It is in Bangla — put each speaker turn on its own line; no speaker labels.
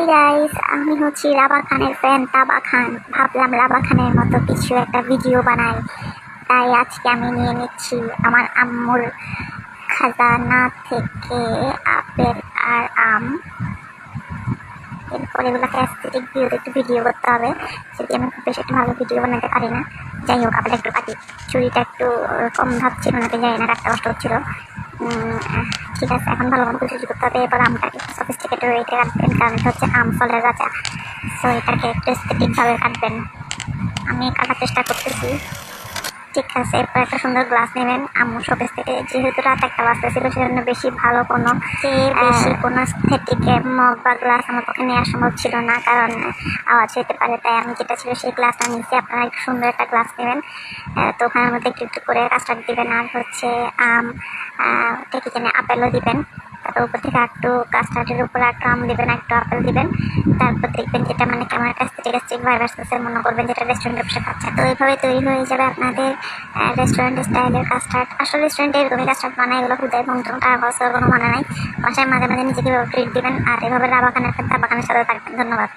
হাই গাইস আমি হচ্ছি রাবা খানের ফ্যান তাবা খান। ভাবলাম রাবা খানের মতো কিছু একটা ভিডিও বানাই। তাই আজকে আমি নিয়ে নিচ্ছি আমার আম্মুর খাজানা থেকে আপেল আর আম। এরপর এগুলোকে অ্যাস্থেটিক ভিউতে একটু ভিডিও করতে হবে। যদি আমি খুব বেশি একটা ভালো ভিডিও বানাতে পারি না, যাই হোক আপেল একটু কাটি চুরিটা একটু কম ভাবছিল নাকি যাই না কাটতে কষ্ট হচ্ছিল। ঠিক আছে এখন ভালো মতো করতে হবে। এরপর আমটাকে সফিস্টিকেটেড কাটবেন কারণ এটা হচ্ছে আম ফলের রাজা সো এটাকে একটু কাটবেন। আমি কাটার চেষ্টা করতেছি। ঠিক আছে এরপর একটা সুন্দর গ্লাস নেবেন। আম্মু শোকেস থেকে যেহেতু রাত একটা বাজতে ছিল সেজন্য বেশি ভালো কোনো বেশি কোনো স্থেটিকে মগ বা গ্লাস আমার পক্ষে নেওয়া সম্ভব ছিল না কারণ আওয়াজ হতে পারে। তাই আমি যেটা ছিল সেই গ্লাসটা নিচ্ছি আপনারা একটু সুন্দর একটা গ্লাস নেবেন। তো ওখানের মধ্যে একটু একটু করে কাস্টার্ড দিবেন। আর হচ্ছে আম কি জানি আপেলও দিবেন। তারপর উপর থেকে একটু কাস্টার্ডের উপর একটু আম দেবেন, একটু আপেল দিবেন। তারপর দেখবেন যেটা মানে কেমন একটা স্থিতিক স্থিতিক ভাইরাস মনে করবেন যেটা রেস্টুরেন্টের বসে খাচ্ছেন তো এইভাবে তৈরি হয়ে যাবে আপনাদের রেস্টুরেন্ট স্টাইলের কাস্টার্ড আসলে রেস্টুরেন্টে এরকমই কাস্টার্ড বানায়, এগুলো হুদায় ভংটন টাকা খরচের কোনো মানে নাই। বাসায় মাঝে মাঝে নিজেকে ট্রিট দিবেন আর এভাবে রাবাখানের দাবাখানের সাথে থাকবেন। ধন্যবাদ।